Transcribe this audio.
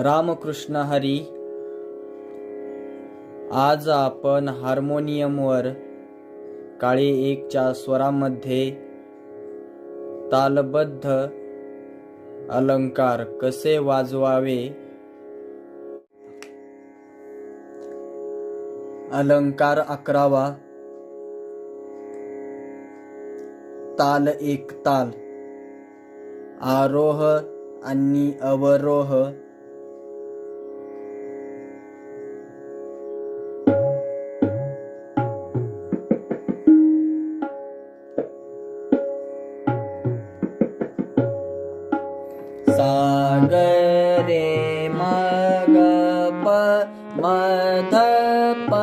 रामकृष्ण हरी आज आपण हार्मोनियमवर काळी एकच्या स्वरामध्ये तालबद्ध अलंकार कसे वाजवावे? अलंकार अकरावा. ताल एक ताल. आरोह आणि अवरोह रे म ग प म ध प